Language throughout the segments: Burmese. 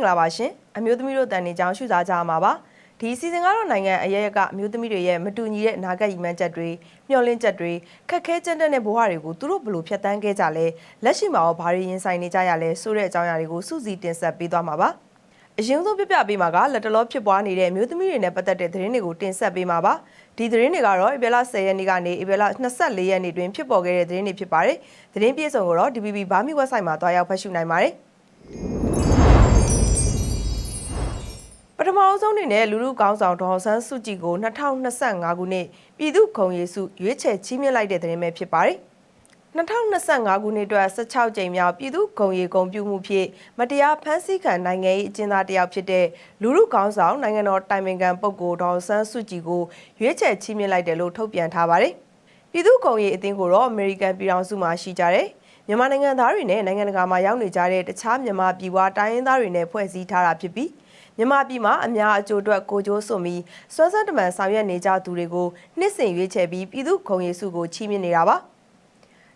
အားလုံးပဲမင်္ဂလာပါရှင်အမျိုးသမီးတို့တန်နေကြောင်းရှုစားကြရမှာပါဒီစီစဉ်ကတော့နိုင်ငံအရရက်ကအမျိုးသမီးတွေရဲ့မတူညီတဲ့အနာဂတ်ရည်မှန်းချက်တွေမျှော်လင့်ချက်တွေခက်ခဲကြမ်းတမ်းတဲ့ဘဝတွေကိုသူတို့ဘယ်လိုဖြတ်တန်းခဲ့ကြလဲလက်ရှိမှာရောဘာတွေရင်ဆိုင်နေကြရလဲဆိုတဲ့အကြောင်းအရာတွေကိုစုစည်းတင်ဆက်ပေးသွားမှာပါအရင်ဆုံးပြပြပေးမှာကလက်တလောဖြစ်ပွားနေတဲ့အမျိုးသမီးတွေနဲ့ပတ်သက်တဲ့သတင်းတွေကိုတင်ဆက်ပေးမှာပါဒီသတင်းတွေကတော့ဧပြီလ10ရက်နေ့ကနေဧပြီလ24ရက်နေ့တွင်ဖြစ်ပေါ်ခဲ့တဲ့သတင်းတွေဖြစ်ပါတယ်သတင်းပြည့်စုံကိုတော့ DBB ဘာမီ website မှာတွားရောက်ဖတ်ရှုနိုင်ပါတယ် ပထမအဆုံးအနေနဲ့လူလူကောင်းဆောင်ဒေါ်အောင်ဆန်းစုကြည်ကို2025ခုနှစ်ပြည်သူ့ခုံရေးစုရွေးချယ်ချီးမြှင့်လိုက်တဲ့သတင်းပဲဖြစ်ပါတယ်။2025ခုနှစ်အတွက်16ကြိမ်မြောက်ပြည်သူ့ခုံရေးဂုဏ်ပြုမှုဖြင့်မတရားဖမ်းဆီးခံနိုင်ငံရေးအကျဉ်းသားတစ်ယောက်ဖြစ်တဲ့လူလူကောင်းဆောင်နိုင်ငံတော်တိုင်ပင်ခံပုဂ္ဂိုလ်ဒေါ်အောင်ဆန်းစုကြည်ကိုရွေးချယ်ချီးမြှင့်လိုက်တယ်လို့ထုတ်ပြန်ထားပါတယ်။ပြည်သူ့ခုံရေးအသင်းကိုတော့အမေရိကန်ပြည်ထောင်စုမှာရှိကြတဲ့မြန်မာနိုင်ငံသားတွေနဲ့နိုင်ငံတကာမှာရောက်နေကြတဲ့တခြားမြန်မာပြည်ပွားတိုင်းရင်းသားတွေနဲ့ဖွဲ့စည်းထားတာဖြစ်ပြီး မြန်မာပြည်မှာအများအကျိုးအတွက်ကိုကြိုးစွန်ပြီးစွမ်းစမ်းတမန်ဆောင်ရွက်နေကြသူတွေကိုနှစ်စဉ်ရွေးချယ်ပြီးပြည်သူ့ခုံရေးစုကိုချီးမြှင့်နေတာပါ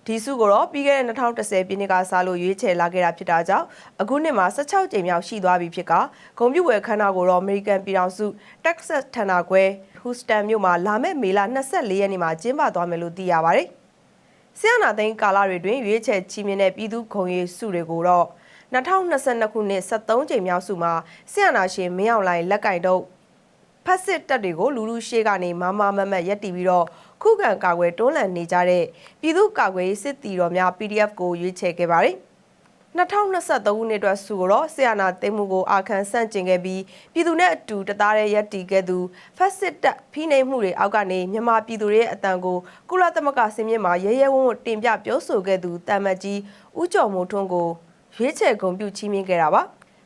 ဒီစုကိုတော့ပြီးခဲ့တဲ့2010ပြည့်နှစ်ကစလို့ရွေးချယ်လာခဲ့တာဖြစ်တာကြောင့်အခုနှစ်မှာ16ကြိမ်မြောက်ရှိသွားပြီဖြစ်ကဂုံပြူဝယ်ခန်းနာကိုတော့အမေရိကန်ပြည်ထောင်စု Texas ဌာနခွဲ Houston မြို့မှာလာမယ့်မေလ24ရက်နေ့မှာကျင်းပသွားမယ်လို့သိရပါတယ်။ဆီယနာသိန်းကာလတွေတွင်ရွေးချယ်ချီးမြှင့်တဲ့ပြည်သူ့ခုံရေးစုတွေကိုတော့ 2022ခုနှစ်73ကြိမ်မြောက်စုမှာဆီယနာရှင်မင်းအောင်လှိုင်လက်ကင်တော့ဖက်စစ်တပ်တွေကိုလူလူရှေ့ကနေမမမမတ်ရက်တီပြီးတော့ခုခံကာကွယ်တွန်းလှန်နေကြတဲ့ပြည်သူ့ကာကွယ်ရေးစစ်တီတော်များ PDF ကိုရွေးချယ်ခဲ့ပါတယ်။2023ခုနှစ်အတွက်စုကိုတော့ဆီယနာသိမ်းမှုကိုအာခံဆန့်ကျင်ခဲ့ပြီးပြည်သူနဲ့အတူတသားတည်းရက်တီခဲ့သူဖက်စစ်တပ်ဖိနှိပ်မှုတွေအောက်ကနေမြန်မာပြည်သူတွေရဲ့အတန်ကိုကုလသမဂ္ဂစင်မြင့်မှာရဲရဲဝံ့ဝံ့တင်ပြပြောဆိုခဲ့သူတာမတ်ကြီးဦးကျော်မိုးထွန်းကို ရွေးချယ်ဂုဏ်ပြုချီးမြှင့်ခဲ့တာပါ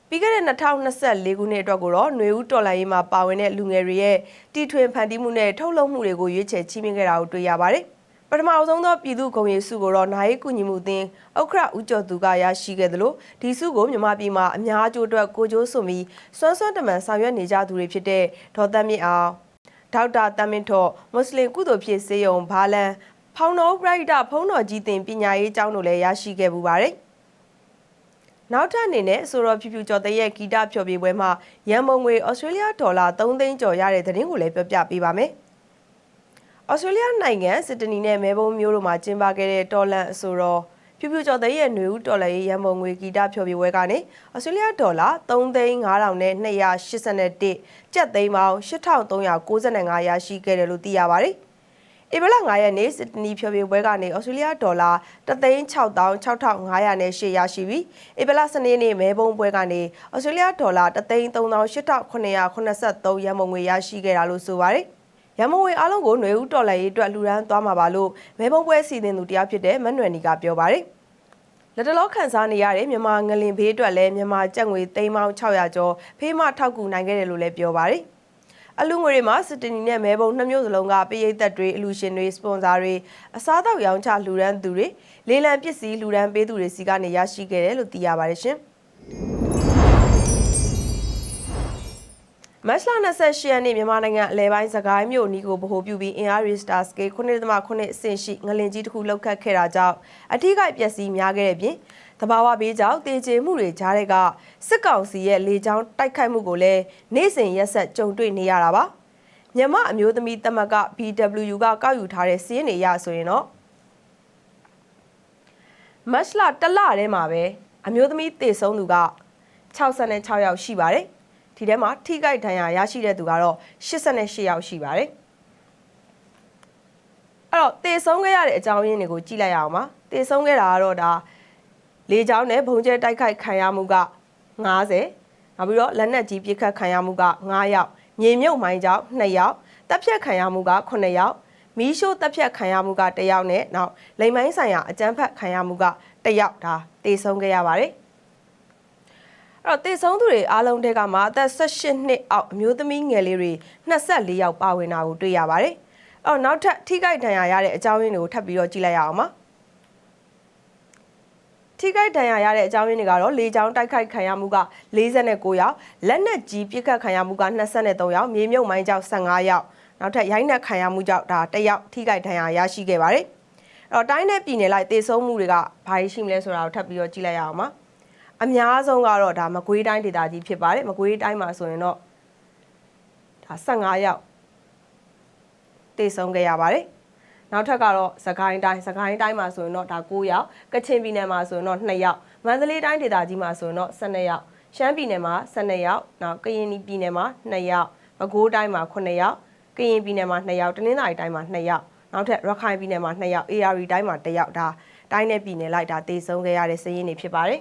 ပြီးခဲ့တဲ့2024ခုနှစ်အတွက်ကိုတော့ຫນွေဦးတော်လိုင်းရေးမှာပါဝင်တဲ့လူငယ်တွေရဲ့တီထွင်ဖန်တီးမှုနဲ့ထုတ်လုပ်မှုတွေကိုရွေးချယ်ချီးမြှင့်ခဲ့တာကိုတွေ့ရပါတယ်ပထမအဆုံးသောပြည်သူ့ဂုဏ်ရည်စုကိုတော့နိုင်ကူညီမှုအသင်းဥက္ခရဦးကျော်သူကရရှိခဲ့တယ်လို့ဒီစုကိုမြန်မာပြည်မှာအများအကျိုးအတွက်ကိုကျိုးစွန်ပြီးစွမ်းစွမ်းတမန်ဆောင်ရွက်နေကြသူတွေဖြစ်တဲ့ဒေါ်သက်မြင့်အောင်ဒေါက်တာတမင်ထော်မွတ်စလင်ကုသိုလ်ဖြစ်စေယုံဘာလန်ဖောင်တော်ပရိဒဖုံးတော်ကြီးတင်ပညာရေးကျောင်းတို့လည်းရရှိခဲ့ပူပါတယ် နောက်ထပ်အနေနဲ့ဆိုတော့ဖြူဖြူကျော်တဲ့ရဲ့ဂီတဖျော်ဖြေပွဲမှာရန်မုံငွေဩစတြေးလျဒေါ်လာ3သိန်းကျော်ရတဲ့သတင်းကိုလည်းပြောပြပေးပါမယ်။ဩစတြေးလျနိုင်ငံစစ်ဒနီနဲ့မဲဘုံမြို့တို့မှာကျင်းပခဲ့တဲ့တော်လန်အဆိုတော့ဖြူဖြူကျော်တဲ့ရဲ့ຫນွေဦးတော်လည်းရန်မုံငွေဂီတဖျော်ဖြေပွဲကနေဩစတြေးလျဒေါ်လာ3သိန်း9000နဲ့281ကျပ်သိန်းပေါင်း8395ရရှိခဲ့တယ်လို့သိရပါတယ်။ ဧပြီလ9ရက်နေ့စစ်တနီဖြော်ပြပွဲကနေဩစတြေးလျဒေါ်လာ3,6500နဲ့ရှေ့ရရှိပြီးဧပြီလ12ရက်နေ့မဲဘုံပွဲကနေဩစတြေးလျဒေါ်လာ3,38,983ရန်ပုံငွေရရှိခဲ့တာလို့ဆိုပါတယ်ရမုံဝေအားလုံးကိုຫນွေဦးတော်လှန်ရေးအတွက်လှူဒန်းသွားမှာပါလို့မဲဘုံပွဲစီစဉ်သူတယောက်ဖြစ်တဲ့မန်နွယ်နီကပြောပါတယ်လက်တလောခန်းစားနေရတဲ့မြန်မာငလင်ဘေးအတွက်လည်းမြန်မာကျပ်ငွေ3,600ကျော်ဖေးမထောက်ကူနိုင်ခဲ့တယ်လို့လည်းပြောပါတယ်။ အလူငွေတွေမှာစစ်တနီနဲ့မဲပုံနှစ်မျိုးစလုံးကပရိသတ်တွေအလူရှင်တွေစပွန်ဆာတွေအစားအသောက်ရောင်းချလှူဒန်းသူတွေလေလံပစ္စည်းလှူဒန်းပေးသူတွေစီကနေရရှိခဲ့တယ်လို့သိရပါတယ်ရှင်မတ်လ28ရက်နေ့မြန်မာနိုင်ငံအလဲပိုင်းစကိုင်းမြို့နီကိုဗဟိုပြုပြီးအင်အားရီစတာစကေ9.9အဆင့်ရှိငလင်ကြီးတစ်ခုလောက်ခတ်ခဲ့တာကြောင့်အထီးကိုက်ပျက်စီးများခဲ့တဲ့ပြင် တဘာဝဘေးကြောင့်တေချေမှုတွေကြားတဲ့ကစစ်ကောင်စီရဲ့လေကြောင်းတိုက်ခိုက်မှုကိုလည်းနေ့စဉ်ရက်ဆက်ကြုံတွေ့နေရတာပါမြန်မာအမျိုးသမီးသမဂ္ဂ BWU ကကောက်ယူထားတဲ့စီးရင်တွေရဆိုရင်တော့မတ်လတလထဲမှာပဲအမျိုးသမီးတေဆုံးသူက66ယောက်ရှိပါတယ်ဒီထဲမှာထိခိုက်ဒဏ်ရာရရှိတဲ့သူကတော့88ယောက်ရှိပါတယ်အဲ့တော့တေဆုံးခဲ့ရတဲ့အကြောင်းရင်းတွေကိုကြည့်လိုက်ရအောင်ပါတေဆုံးခဲ့တာကတော့ဒါ လေကြောင်းနဲ့ဘုံကျဲတိုက်ခိုက်ခံရမှုက90နောက်ပြီးတော့လက်နက်ကြီးပစ်ခတ်ခံရမှုက9ယောက်မြေမြုပ်မိုင်းကြောင့်2ယောက်တပ်ဖြတ်ခံရမှုက9ယောက်မီးရှို့တပ်ဖြတ်ခံရမှုက1ယောက်နဲ့နောက်လိမ်မိုင်းဆိုင်ရာအကြမ်းဖက်ခံရမှုက1ယောက်ဒါတေဆုံးခဲ့ရပါတယ်အဲ့တော့တေဆုံးသူတွေအားလုံးတဲကမှအသက်18နှစ်အောက်အမျိုးသမီးငယ်လေးတွေ24ယောက်ပါဝင်တာကိုတွေ့ရပါတယ်။အဲ့တော့နောက်ထပ်ထိခိုက်ဒဏ်ရာရတဲ့အကြောင်းရင်းတွေကိုထပ်ပြီးတော့ကြည့်လိုက်ရအောင်ပါ။ ထိခိုက်ဒဏ်ရာရတဲ့အကြောင်းရင်းတွေကတော့လေကြောင်းတိုက်ခိုက်ခံရမှုက49ယောက်လက်နက်ကြီးပစ်ခတ်ခံရမှုက23ယောက်မြေမြုပ်မိုင်းကြောင့်15ယောက်နောက်ထပ်ရိုက်နှက်ခံရမှုကြောင့်ဒါ1ယောက်ထိခိုက်ဒဏ်ရာရရှိခဲ့ပါတယ်အဲ့တော့တိုင်းနဲ့ပြည်နယ်လိုက်တေဆုံးမှုတွေကဘာရှိမလဲဆိုတာကိုထပ်ပြီးတော့ကြည့်လိုက်ရအောင်ပါအများဆုံးကတော့ဒါမကွေးတိုင်းဒေသကြီးဖြစ်ပါတယ်မကွေးတိုင်းမှာဆိုရင်တော့ဒါ15ယောက်တည်ဆုံးခဲ့ရပါတယ် နောက်ထပ်ကတော့စကိုင်းတိုင်းစကိုင်းတိုင်းမှာဆိုရင်တော့ဒါ9ယောက်ကချင်ပြည်နယ်မှာဆိုရင်တော့2ယောက်မန္တလေးတိုင်းဒေသကြီးမှာဆိုရင်တော့12ယောက်ရှမ်းပြည်နယ်မှာ12ယောက်နောက်ကရင်ပြည်နယ်မှာ2ယောက်ပဲခူးတိုင်းမှာ9ယောက်ကရင်ပြည်နယ်မှာ2ယောက်တနင်္သာရီတိုင်းမှာ2ယောက်နောက်ထပ်ရခိုင်ပြည်နယ်မှာ2ယောက် AR တိုင်းမှာ1ယောက်ဒါတိုင်းနဲ့ပြည်နယ်လိုက်ဒါတည်ဆုံးခဲ့ရတဲ့စည်ရင်းတွေဖြစ်ပါတယ်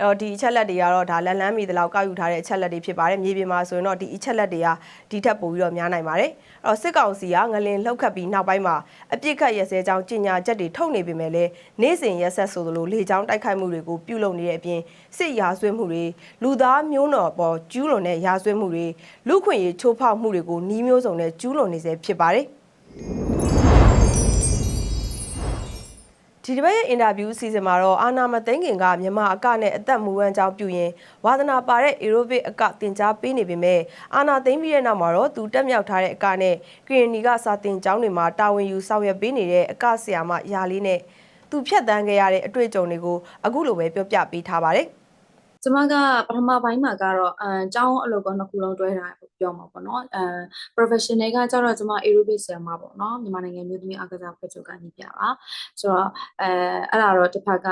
အဲ့တော့ဒီအချက်လက်တွေကတော့ဒါလန်လန်းမီတလောက်ကောက်ယူထားတဲ့အချက်လက်တွေဖြစ်ပါတယ်မြေပြင်မှာဆိုရင်တော့ဒီအချက်လက်တွေကဒီထက်ပိုပြီးတော့များနိုင်ပါတယ်အဲ့တော့စစ်ကောင်စီကငလင်လှုပ်ခတ်ပြီးနောက်ပိုင်းမှာအပြစ်ခတ်ရစဲကြောင်းကြီးညာချက်တွေထုတ်နေပေမဲ့လည်းနေ့စဉ်ရက်ဆက်ဆိုသလိုလေကြောင်းတိုက်ခိုက်မှုတွေကိုပြုလုပ်နေတဲ့အပြင်စစ်ရာဇဝတ်မှုတွေလူသားမျိုးတော်ပေါ်ကျူးလွန်တဲ့ရာဇဝတ်မှုတွေလူခွင့်ရေးချိုးဖောက်မှုတွေကိုနှီးမျိုးစုံနဲ့ကျူးလွန်နေစေဖြစ်ပါတယ် ဒီတစ်ပတ်ရဲ့အင်တာဗျူးအစီအစဉ်မှာတော့အာနာမသိန်းခင်ကမြန်မာအကနဲ့အသက်မူဝမ်းကြောင်းပြုရင်ဝါသနာပါတဲ့ aerobic အကတင် जा ပေးနေပေမဲ့အာနာသိန်းပြီးတဲ့နောက်မှာတော့သူတက်မြောက်ထားတဲ့အကနဲ့ကရင်နီကစာတင်ကျောင်းတွေမှာတာဝန်ယူဆောင်ရွက်ပေးနေတဲ့အကဆရာမယာလေးနဲ့သူဖြတ်တန်းခဲ့ရတဲ့အတွေ့အကြုံတွေကိုအခုလိုပဲပြောပြပေးထားပါတယ် ကျမကပထမပိုင်းမှာကတော့အမ်ကျောင်းအလုပ်ကောနှစ်ခုလုံးတွဲထားတယ်ပြောမှာပေါ့နော်အဲ professional ကကျတော့ကျမ aerobic ဆရာမပေါ့နော်မြန်မာနိုင်ငံမြို့သမီးအားကစားဖွဲ့ချုပ်ကနေပြပါဆိုတော့အဲအဲ့ဒါတော့တစ်ဖက်က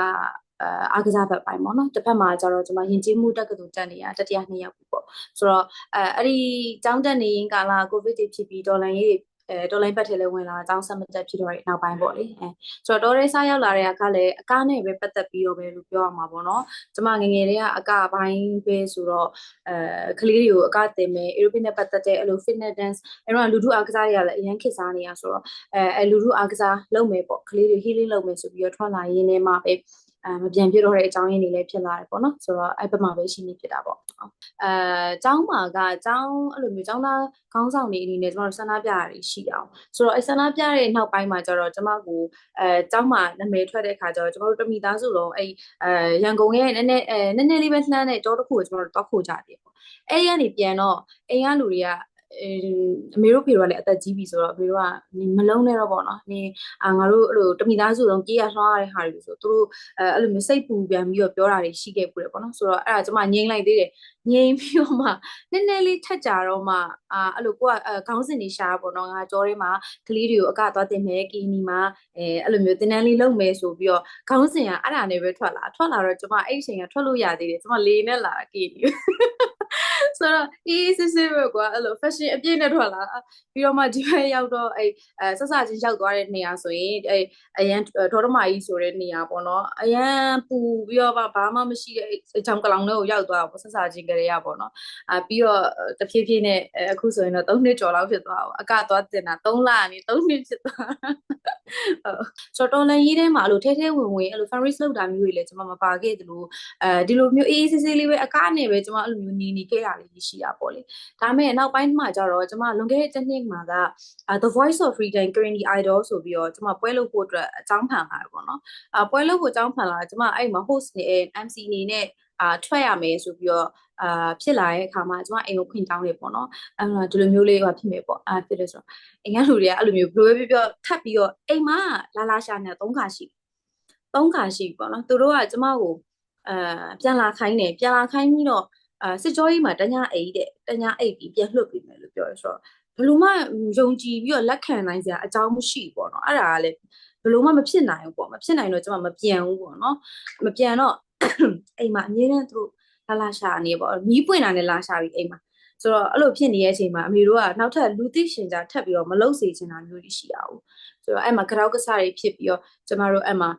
အဲအားကစားဘက်ပိုင်းပေါ့နော်တစ်ဖက်မှာကျတော့ကျွန်မယဉ်ကျေးမှုတက္ကသိုလ်တက်နေတာတတိယနှစ်ယောက်ပေါ့ဆိုတော့အဲအဲ့ဒီကျောင်းတက်နေရင်ကာလကိုဗစ်တွေဖြစ်ပြီးဒေါ်လာရေးတွေ အဲဒေါ်လာဘတ်ထဲလည်းဝင်လာအကြောင်းဆက်မတက်ဖြစ်တော့တဲ့နောက်ပိုင်းပေါ့လေအဲဆိုတော့ဒေါ်ရဲစားရောက်လာတဲ့အခါလည်းအကားနဲ့ပဲပတ်သက်ပြီးတော့ပဲလို့ပြောရမှာပေါ့နော်ကျမငယ်ငယ်တည်းကအကပိုင်းပဲဆိုတော့အဲကလေးတွေကိုအကတင်မယ် aerobic နဲ့ပတ်သက်တဲ့အဲ့လို fitness dance အဲ့တော့လူထုအားကစားတွေကလည်းအရင်ခေတ်စားနေရဆိုတော့အဲအဲလူထုအားကစားလုပ်မယ်ပေါ့ကလေးတွေ healing လုပ်မယ်ဆိုပြီးတော့ထွက်လာရင်းနဲ့မှပဲ အဲမပြန်ပြတော့တဲ့အကြောင်းရင်းတွေလည်းဖြစ်လာတယ်ပေါ့နော်ဆိုတော့အဲ့ဘက်မှာပဲရှင်းနေဖြစ်တာပေါ့အဲအကြောင်းမှာကအကြောင်းအဲ့လိုမျိုးအကြောင်းသားခေါင်းဆောင်တွေအနေနဲ့ကျမတို့ဆန္ဒပြရတွေရှိအောင်ဆိုတော့အဲ့ဆန္ဒပြတဲ့နောက်ပိုင်းမှာကျတော့ကျမကိုအဲအကြောင်းမှာနာမည်ထွက်တဲ့အခါကျတော့ကျမတို့တမိသားစုလုံးအဲ့အဲရန်ကုန်ရဲ့နည်းနည်းအဲနည်းနည်းလေးပဲလှမ်းတဲ့တောတစ်ခုကိုကျမတို့တောက်ခိုကြတယ်ပေါ့အဲ့ဒီကနေပြန်တော့အိမ်ကလူတွေက အဲအမေတို့ဖေတို့ကလည်းအသက်ကြီးပြီဆိုတော့အဖေတို့ကနေမလုံးနဲ့တော့ပေါ့နော်နေအာငါတို့အဲ့လိုတမိသားစုလုံးကြေးရထွားရတဲ့ဟာတွေဆိုသူတို့အဲအဲ့လိုမျိုးစိတ်ပူပြန်ပြီးတော့ပြောတာတွေရှိခဲ့ပူတယ်ပေါ့နော်ဆိုတော့အဲ့ဒါကျမငြိမ်လိုက်သေးတယ်ငြိမ်ပြီးတော့မှနည်းနည်းလေးထက်ကြတော့မှအာအဲ့လိုကိုကခေါင်းစဉ်တွေရှာပေါ့နော်ငါကြောထဲမှာကလေးတွေကိုအကသွားတင်မယ်ကီနီမှာအဲအဲ့လိုမျိုးတင်တန်းလေးလုပ်မယ်ဆိုပြီးတော့ခေါင်းစဉ်ကအဲ့ဒါနဲ့ပဲထွက်လာထွက်လာတော့ကျမအဲ့ဒီချိန်ကထွက်လို့ရသေးတယ်ကျမလေနဲ့လာတာကီနီ ဆိုတော့အေးစစ်စစ်ပဲကွာအဲ့လို fashion အပြည့်နဲ့ထွက်လာပြီးတော့မှဒီဘက်ရောက်တော့အဲ့အဲဆက်စချင်းရောက်သွားတဲ့နေရာဆိုရင်အဲ့အရန်ဒေါ်ရမကြီးဆိုတဲ့နေရာပေါ့နော်အရန်ပူပြီးတော့ဘာမှမရှိတဲ့အချောင်းကလောင်လေးကိုရောက်သွားတော့ဆက်စချင်းကလေးရပေါ့နော်အာပြီးတော့တဖြည်းဖြည်းနဲ့အခုဆိုရင်တော့3နှစ်ကျော်လောက်ဖြစ်သွားအောင်အကသွားတင်တာ3လနေ3နှစ်ဖြစ်သွားဟုတ် ဆိုတော့တော်လန်ရေးထဲမှာအဲ့လိုထဲထဲဝင်ဝင်အဲ့လို fundraise လုပ်တာမျိုးတွေလည်းကျွန်မမပါခဲ့သလိုအဲဒီလိုမျိုးအေးအေးဆေးဆေးလေးပဲအကနဲ့ပဲကျွန်မအဲ့လိုမျိုးနေနေခဲ့တာလေးရှိတာပေါ့လေဒါမဲ့နောက်ပိုင်းမှာကျတော့ကျွန်မလွန်ခဲ့တဲ့တစ်နှစ်မှာက The Voice of Freedom Currently Idol ဆိုပြီးတော့ကျွန်မပွဲလုပ်ဖို့အတွက်အကြောင်းဖန်လာတယ်ပေါ့နော်အပွဲလုပ်ဖို့အကြောင်းဖန်လာကျွန်မအဲ့မှာ host နဲ့ MC အနေနဲ့ အာထွက်ရမယ်ဆိုပြီးတော့အာဖြစ်လာတဲ့အခါမှာကျွန်မအိမ်ကိုခွင့်တောင်းတယ်ပေါ့နော်အဲ့မှာဒီလိုမျိုးလေးဟောဖြစ်မယ်ပေါ့အာဖြစ်တယ်ဆိုတော့အိမ်ကလူတွေကအဲ့လိုမျိုးဘယ်လိုပဲပြောထပ်ပြီးတော့အိမ်မှာလာလာရှာနေ၃ခါရှိ၃ခါရှိပေါ့နော်သူတို့ကကျွန်မကိုအာပြန်လာခိုင်းတယ်ပြန်လာခိုင်းပြီးတော့အာစစ်ကြောကြီးမှာတညာအိတ်တဲ့တညာအိတ်ပြီးပြန်လွှတ်ပြီးမယ်လို့ပြောရဆိုတော့ဘယ်လိုမှယုံကြည်ပြီးတော့လက်ခံနိုင်စရာအကြောင်းမရှိပေါ့နော်အဲ့ဒါကလည်းဘယ်လိုမှမဖြစ်နိုင်ဘူးပေါ့မဖြစ်နိုင်တော့ကျွန်မမပြန်ဘူးပေါ့နော်မပြန်တော့ အိမ်မှာအမြဲတမ်းသူတို့လာလာရှာနေပေါ့မီးပွင့်တာနဲ့လာရှာပြီးအိမ်မှာဆိုတော့အဲ့လိုဖြစ်နေတဲ့အချိန်မှာအမေတို့ကနောက်ထပ်လူသိရှင်ကြားထပ်ပြီးတော့မလုပ်စေချင်တာမျိုးတွေရှိရအောင်ဆိုတော့အဲ့မှာကြောက်ကစားတွေဖြစ်ပြီးတော့ကျမတို့အဲ့မှာ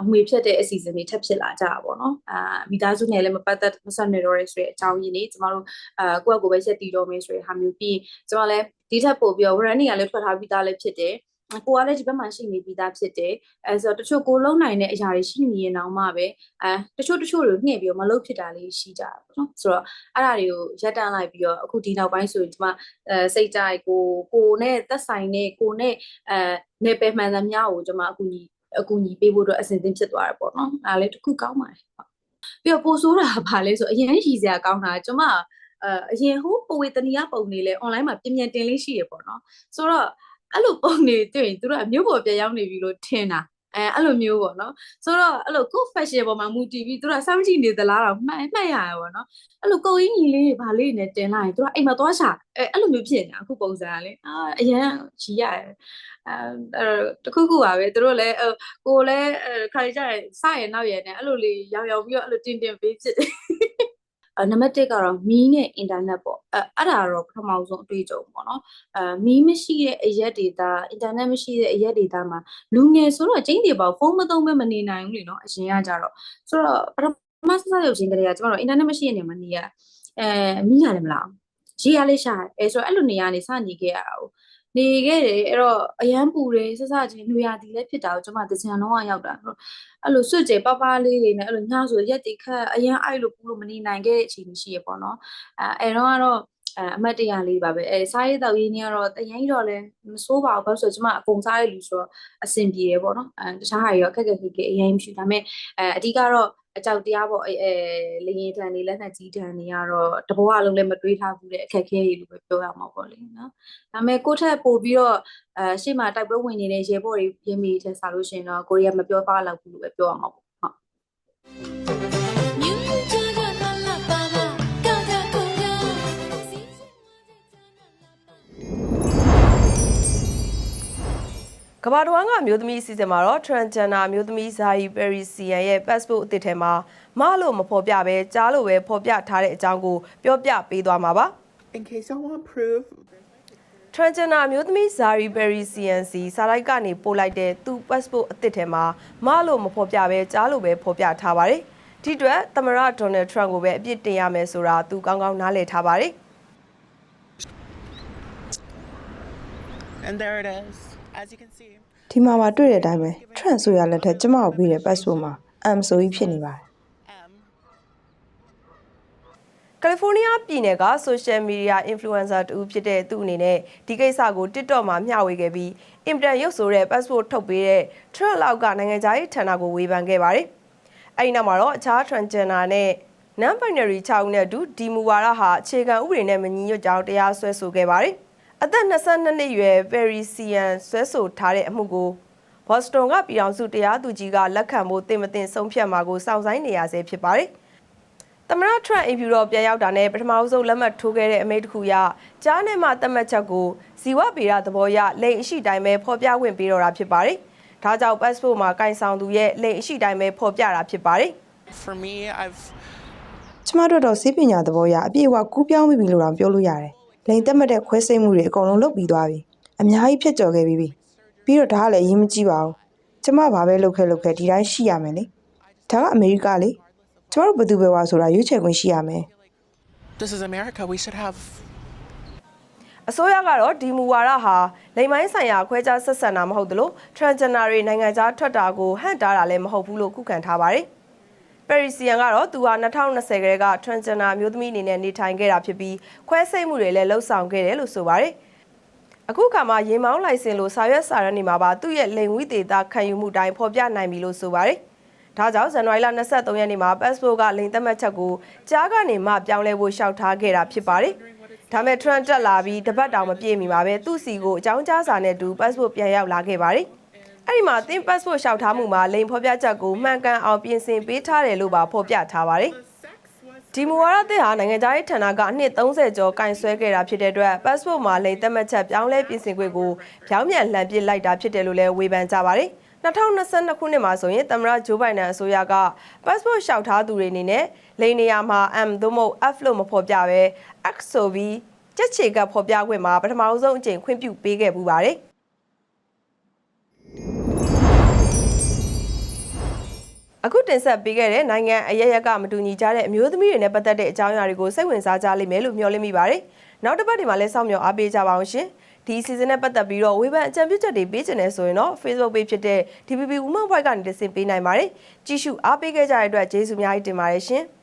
အမွေဖြတ်တဲ့အစီအစဉ်တွေထပ်ဖြစ်လာကြတာပေါ့နော်အာမိသားစုနဲ့လည်းမပတ်သက်မဆက်နေတော့ရဆိုတဲ့အကြောင်းရင်းတွေကျမတို့အာကိုယ့်အကိုပဲရက်တီတော့မယ်ဆိုတဲ့ဟာမျိုးပြီးကျမလည်းဒီထက်ပို့ပြီးတော့ running ကလည်းထွက်ထားပြီးသားလည်းဖြစ်တယ် ကိုကလည်းဒီဘက်မှာရှိနေပြီးသားဖြစ်တယ်အဲဆိုတော့တချို့ကိုလုံနိုင်တဲ့အရာတွေရှိနေရင်တော့မှပဲအဲတချို့တချို့တွေညှိပြီးတော့မလုပ်ဖြစ်တာလေးရှိကြတာပေါ့နော်ဆိုတော့အဲ့ဒါတွေကိုရက်တန်းလိုက်ပြီးတော့အခုဒီနောက်ပိုင်းဆိုရင်ဒီမှာအဲစိတ်ကြိုက်ကိုကိုနဲ့သက်ဆိုင်တဲ့ကိုနဲ့အဲနေပယ်မှန်သမျှကိုကျွန်မအခုညီအကူညီပေးဖို့အတွက်အစဉ်သင်းဖြစ်သွားတယ်ပေါ့နော်ဒါလည်းတစ်ခုကောင်းပါတယ်ပြီးတော့ပိုဆိုးတာကဘာလဲဆိုအရင်ရည်စရာကောင်းတာကျွန်မအဲအရင်ဟိုပဝေတနီယပုံနေလဲ online မှာပြင်ပြန်တင်လေးရှိရပေါ့နော်ဆိုတော့ အဲ့လိုပုံနေတွေ့ရင်သူတို့ကမြို့ပေါ်ပြန်ရောက်နေပြီလို့ထင်တာအဲအဲအဲ့လိုမျိုးပေါ့နော်ဆိုတော့အဲ့လိုကို fashion ပေါ်မှာမူတည်ပြီးသူတို့ကစောင့်ကြည့်နေသလားတော့မှတ်မှတ်ရရပေါ့နော်အဲ့လိုကိုအင်းကြီးလေးတွေဗာလေးနဲ့တင်လိုက်ရင်သူတို့ကအိမ်မှာသွားရှာအဲအဲ့လိုမျိုးဖြစ်နေတာအခုပုံစံကလေအာအရန်ကြီးရတယ်အဲအဲ့တခုခုပါပဲသူတို့လည်းကိုလည်းခါကြရဲစရနောက်ရနဲ့အဲ့လိုလေးရောင်ရောင်ပြီးတော့အဲ့လိုတင်တင်ပေးဖြစ်တယ် အဲနံပါတ်1ကတော့မီးနဲ့အင်တာနက်ပေါ့အဲအဲ့ဒါတော့ပထမဆုံးအတွေ့အကြုံပေါ့နော်အဲမီးမရှိတဲ့အရက်ဒေတာအင်တာနက်မရှိတဲ့အရက်ဒေတာမှာလူငယ်ဆိုတော့ကျင်းတွေပေါ့ဖုန်းမသုံးဘဲမနေနိုင်ဘူးလေနော်အရင်ကကြတော့ဆိုတော့ပထမဆက်ဆက်ရုပ်ချင်းကလေးကကျမတို့အင်တာနက်မရှိတဲ့နေရာမှာနေရအဲမီးရတယ်မလားရေးရလေးရှာအဲဆိုတော့အဲ့လိုနေရာနေစနေခဲ့ရတာကို နေခဲ့တယ်အဲ့တော့အရန်ပူတယ်ဆက်ဆက်ချင်းလူရသည်လည်းဖြစ်တာကိုကျမတကြံတော့ရောက်တာအဲ့လိုအဲ့လိုစွတ်ကြဲပပလေးတွေနဲ့အဲ့လိုညဆိုရက်တိခတ်အရန်အိုက်လို့ပူလို့မနေနိုင်ခဲ့တဲ့အချိန်ရှိရပေါ့နော်အဲအဲ့တော့ကတော့အဲအမတ်တရလေးပါပဲအဲစားရည်တောက်ရင်းနေကတော့တရင်တော့လည်းမစိုးပါဘူးဘာလို့ဆိုတော့ကျမအကုန်စားရလူဆိုတော့အဆင်ပြေတယ်ပေါ့နော်အဲတခြားဟာတွေရောအခက်အခဲခဲအရင်မရှိဒါပေမဲ့အဲအဓိကတော့ အကြောက်တရားပေါ့အဲအဲလေရင်တန်နေလက်နက်ကြီးတန်နေကတော့တဘောအလုံးလည်းမတွေးထားဘူးတဲ့အခက်အခဲတွေလို့ပဲပြောရမှာပေါ့လေနော်ဒါပေမဲ့ကိုယ့်ထက်ပိုပြီးတော့အဲရှေ့မှာတိုက်ပွဲဝင်နေတဲ့ရေဘော့တွေရင်းမိတဲ့ဆာလို့ရှိရင်တော့ကိုရီးယားမပြောပါတော့ဘူးလို့ပဲပြောရမှာပေါ့ဟုတ် ကြကြလာလာပါကမ္ဘာတော်ကအမျိုးသမီးအစီအစဉ်မှာတော့ transgender အမျိုးသမီးဇာယီပယ်ရီစီယန်ရဲ့ passport အသစ်ထဲမှာမလို့မဖော်ပြဘဲကြားလို့ပဲဖော်ပြထားတဲ့အကြောင်းကိုပြောပြပေးသွားမှာပါ In case y'all want proof, transgender အမျိုးသမီးဇာရီပယ်ရီစီယန်စီစာလိုက်ကနေပို့လိုက်တဲ့သူ့ passport အသစ်ထဲမှာမလို့မဖော်ပြဘဲကြားလို့ပဲဖော်ပြထားပါတယ်ဒီအတွက်သမ္မတဒေါ်နယ်ထရန့်ကိုပဲအပြစ်တင်ရမယ်ဆိုတာသူကောင်းကောင်းနားလည်ထားပါတယ် and there it is. As you can see, ဒီမှာမှာတွေ့တဲ့အတိုင်းပဲ trans ဆိုရလက်ထက်ကျမကိုပြီးတဲ့ passport မှာ M ဆိုပြီးဖြစ်နေပါတယ် M. ကယ်လီဖိုးနီးယားပြည်နယ်က social media influencer တူဖြစ်တဲ့သူ့အနေနဲ့ဒီကိစ္စကို TikTok မှာမျှဝေခဲ့ပြီးအင်ပတန်ရုပ်ဆိုတဲ့ passport ထုတ်ပေးတဲ့ Trump လောက်ကနိုင်ငံခြားရေးဌာနကိုဝေဖန်ခဲ့ပါတယ်။အဲဒီနောက်မှာတော့အခြား transgender နဲ့ non-binary 6ဦးနဲ့အတူဒီမူဝါဒဟာအခြေခံဥပဒေနဲ့မညီညွတ်ကြောင်းတရားစွဲဆိုခဲ့ပါတယ်။ အသက်22နှစ်အရွယ် Parisian ဆွဲဆိုထားတဲ့အမှုကိုဘော့စတွန်ကပြည်ထောင်စုတရားသူကြီးကလက်ခံဖို့တင်မတင်ဆုံးဖြတ်မှာကိုစောင့်ဆိုင်နေရဆဲဖြစ်ပါတယ်။သမ္မတထရန့်အင်ဖြူတော်ပြန်ရောက်တာနဲ့ပထမဆုံးလက်မှတ်ထိုးခဲ့တဲ့အမိန့်တစ်ခုရကြားနဲ့မှသတ်မှတ်ချက်ကိုဇီဝဗေဒသဘောရလိင်အရှိတိုင်းပဲဖော်ပြခွင့်ပေးတော့တာဖြစ်ပါတယ်။ဒါကြောင့် passport မှာကင်ဆောင်သူရဲ့လိင်အရှိတိုင်းပဲဖော်ပြတာဖြစ်ပါတယ်။ For me, I've ကျမတို့တော့စေပညာသဘောအရအပြည့်အဝကူးပြောင်းပြီးပြီလို့တောင်ပြောလို့ရတယ် လိန်တက်မှတ်တဲ့ခွဲစိတ်မှုတွေအကုန်လုံးလုပ်ပြီးသွားပြီအများကြီးဖြစ်ကြော်ခဲ့ပြီးပြီပြီးတော့ဒါကလည်းအရင်မကြည့်ပါဘူးကျမဘာပဲလုပ်ခဲ့လုပ်ခဲ့ဒီတိုင်းရှိရမယ်လေဒါကအမေရိကလေကျမတို့ဘယ်သူပဲဝါဆိုတာရွေးချယ်ခွင့်ရှိရမယ် this is America. We should have အစိုးရကတော့ဒီမူဝါဒဟာလိင်ပိုင်းဆိုင်ရာခွဲခြားဆက်ဆံတာမဟုတ်သလို transgender တွေနိုင်ငံခြားထွက်တာကိုဟန့်တားတာလည်းမဟုတ်ဘူးလို့ခုခံထားပါတယ်။ Parisian ကတော့သူဟာ2020ကတည်းက transgender အမျိုးသမီးအနေနဲ့နေထိုင်ခဲ့တာဖြစ်ပြီးခွဲစိတ်မှုတွေလည်းလှုပ်ဆောင်ခဲ့တယ်လို့ဆိုပါတယ်။အခုခါမှာရေမောင်းလိုက်စင်လို့စာရွက်စာတမ်းတွေမှာပါသူ့ရဲ့လိင်ဝိသေသခံယူမှုတိုင်းဖော်ပြနိုင်ပြီလို့ဆိုပါတယ်။ဒါကြောင့်ဇန်နဝါရီလ23ရက်နေ့မှာ passport ကလိင်သက်မှတ်ချက်ကိုကြားကနေမှပြောင်းလဲဖို့ရှောက်ထားခဲ့တာဖြစ်ပါတယ်။ဒါမဲ့ trend တက်လာပြီးတပတ်တောင်မပြည့်မီပါပဲသူ့စီကိုအကြောင်းကြားစာနဲ့တူ passport ပြန်ရောက်လာခဲ့ပါတယ်။ အဲ့ဒီမှာသင် passport လျှောက်ထားမှုမှာလိင်ဖော်ပြချက်ကိုမှန်ကန်အောင်ပြင်ဆင်ပေးထားတယ်လို့ပါဖော်ပြထားပါတယ်။ဒီမူဝါဒသစ်ဟာနိုင်ငံခြားရေးဌာနကအနှစ်30ကျော်ကင်ဆယ်ခဲ့တာဖြစ်တဲ့အတွက် passport မှာလိင်သက်မှတ်ချက်ပြောင်းလဲပြင်ဆင်ခွင့်ကိုဖြောင်းမြန်လှန်ပစ်လိုက်တာဖြစ်တယ်လို့လည်းဝေဖန်ကြပါတယ်။2022ခုနှစ်မှာဆိုရင်သမ္မတဂျိုးဘိုင်ဒန်အစိုးရက passport လျှောက်ထားသူတွေအနေနဲ့လိင်နေရာမှာ M သို့မဟုတ် F လို့မဖော်ပြဘဲ X ဆိုပြီးကြက်ချေကဖော်ပြခွင့်မှာပထမဆုံးအကြိမ်ခွင့်ပြုပေးခဲ့ပူပါတယ်။ အခုတင်ဆက်ပေးခဲ့တဲ့နိုင်ငံအရရက်ကမတူညီကြတဲ့အမျိုးသမီးတွေနဲ့ပတ်သက်တဲ့အကြောင်းအရာတွေကိုစိတ်ဝင်စားကြလိမ့်မယ်လို့မျှော်လင့်မိပါတယ်။နောက်တစ်ပတ်ဒီမှာလည်းစောင့်မျှော်အားပေးကြပါအောင်ရှင်။ဒီ season နဲ့ပတ်သက်ပြီးတော့ဝေဖန်အကြံပြုချက်တွေပေးချင်တယ်ဆိုရင်တော့ Facebook page ဖြစ်တဲ့ DPP Women Voice ကနေတင်ဆက်ပေးနိုင်ပါတယ်။ကြည့်ရှုအားပေးခဲ့ကြတဲ့အတွက်ကျေးဇူးအများကြီးတင်ပါတယ်ရှင်။